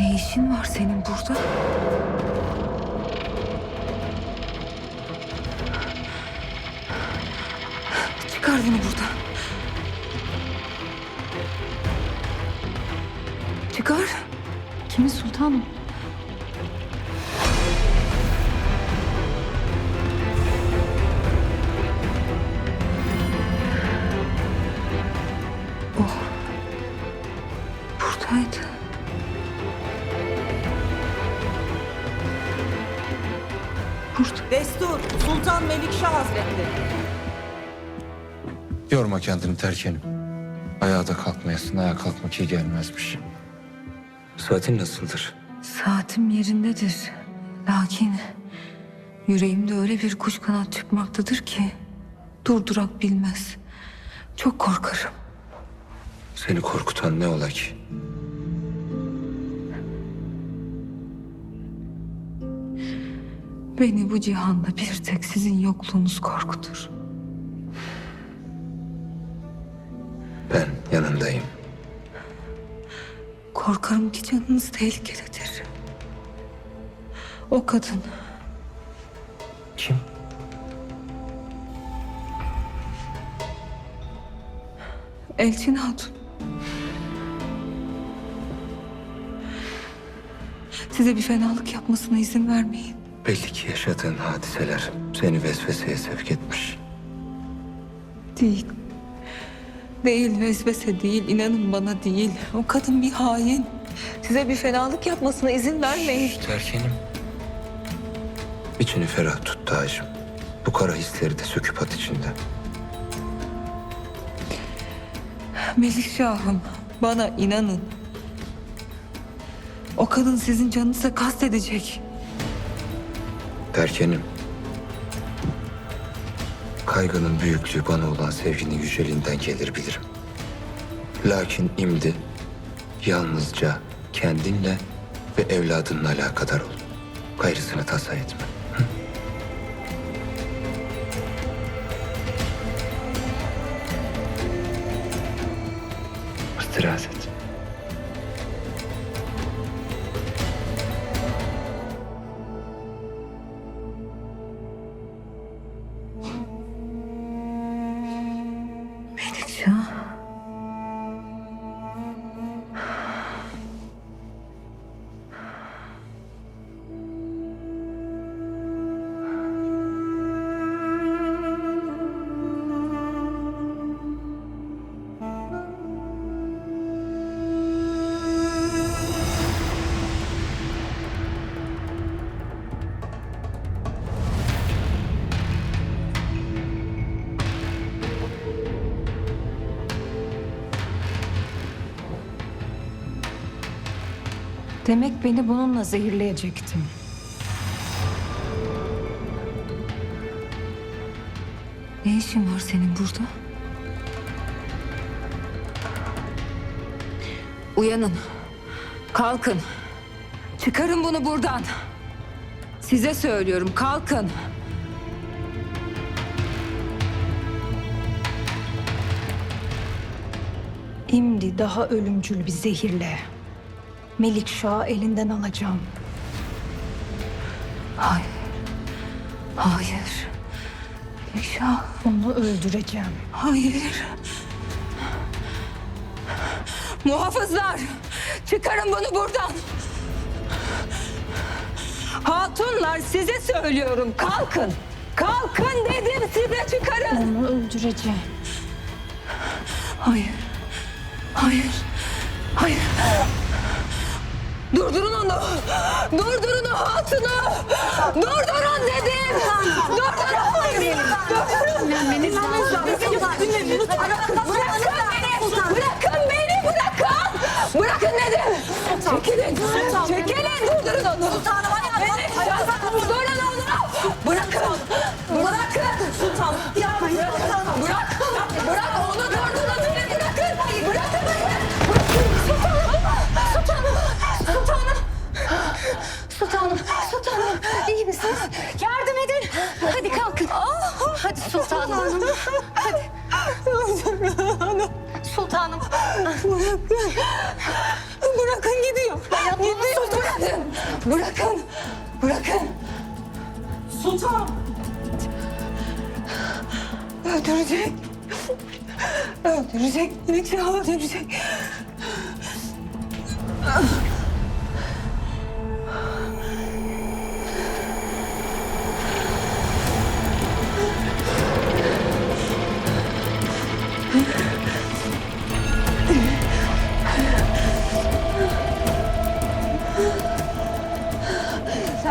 Ne işin var senin burada? Çıkar bunu buradan. Çıkar. Kimin sultanım? Oh. Buradaydı. Burada. Destur, Sultan Melikşah Hazretleri. Yorma kendini terkenim. Ayağa da kalkmayasın, ayağa kalkmak iyi gelmezmiş. Saatin nasıldır? Saatim yerindedir. Lakin yüreğimde öyle bir kuş kanat çıkmaktadır ki durdurak bilmez. Çok korkarım. Seni korkutan ne ola ki? Beni bu cihanda bir tek sizin yokluğunuz korkutur. Ben yanındayım. Korkarım ki canınız tehlikededir. O kadın Kim? Elçin Hatun. Size bir fenalık yapmasına izin vermeyin. Belli ki yaşadığın hadiseler seni vesveseye sevk etmiş. Değil. Değil vesvese değil. inanın bana değil. O kadın bir hain. Size bir fenalık yapmasına izin vermeyin. Terkenim. İçini ferah tut Tacım. Bu kara hisleri de söküp at içinden. Melikşah'ım bana inanın. O kadın sizin canınıza kastedecek. Terkenim. Kaygının büyüklüğü bana olan sevginin yüceliğinden gelir bilirim. Lakin imdi yalnızca kendinle ve evladınla alakadar ol. Gayrısını tasa etme. İstiraz et. Demek beni bununla zehirleyecektin. Ne işin var senin burada? Uyanın. Kalkın. Çıkarın bunu buradan. Size söylüyorum kalkın. İmdi daha ölümcül bir zehirle. Melikşah'ı elinden alacağım. Hayır. Hayır. Melikşah. Onu öldüreceğim. Hayır. Muhafızlar! Çıkarın bunu buradan! Hatunlar size söylüyorum kalkın! Kalkın dedim size çıkarın! Onu öldüreceğim. Hayır. Hayır. Hayır. Durdurun onu! Durdurun o hatunu! Durdurun dedim! Durdurun! Durdurun! Beni Bırakın beni! Bırakın beni! Bırakın! Bırakın dedim! Çekilin! Çekilin! Durdurun onu! Beni! Durdurun Yardım edin! Hadi kalkın. Hadi sultanım. Hadi. Sultanım. Bırakın gidiyor. Yapma Bırakın. Bırakın. Sultan! Öldürecek. Öldürecek. Menekşe öldürecek.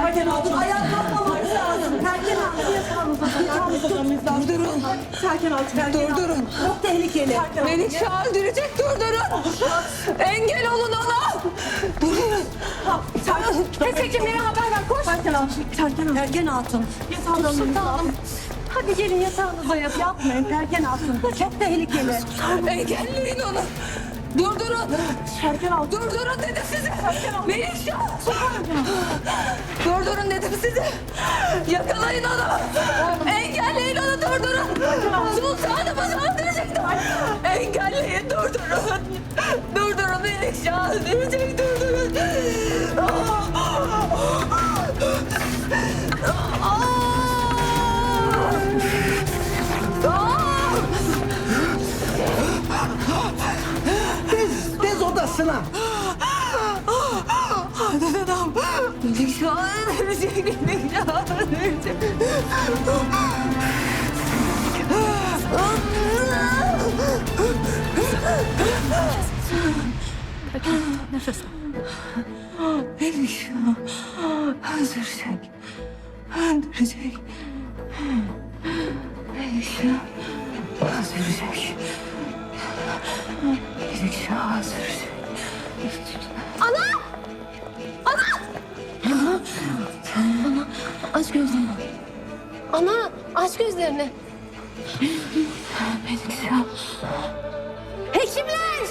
Terken Hatun ayağa kalkmamanız lazım. Terken Hatun yatağınıza yatağınıza lazım. Durun. Terken Hatun, Hatun. Durdurun. Çok tehlikeli. Menekşe öldürecek. Durdurun. Engel olun ona. Durun. Ses hekimlere haber ver koş. Terken Hatun, Terken Hatun. Terken Hatun. Yatağınıza Sultanım. Hadi gelin yatağınıza yatın. Yapmayın Terken Hatun. Çok tehlikeli. Engelleyin onu. Durdurun. Terken Hatun. Durdurun dedim size. Melekşe. Durdurun dedim size. Yakalayın onu. Engelleyin onu durdurun. Sultanımızı öldürecektim. Engelleyin durdurun. Durdurun Melekşe öldürecek durdurun. Tez odasına. Adam Melekşe öldürecek. Melekşe öldürecek. Nefes al. Melekşe öldürecek. Öldürecek. Melekşe öldürecek. Melekşe öldürecek. Aç gözlerini. Ana aç gözlerini. Melekşe Hekimler!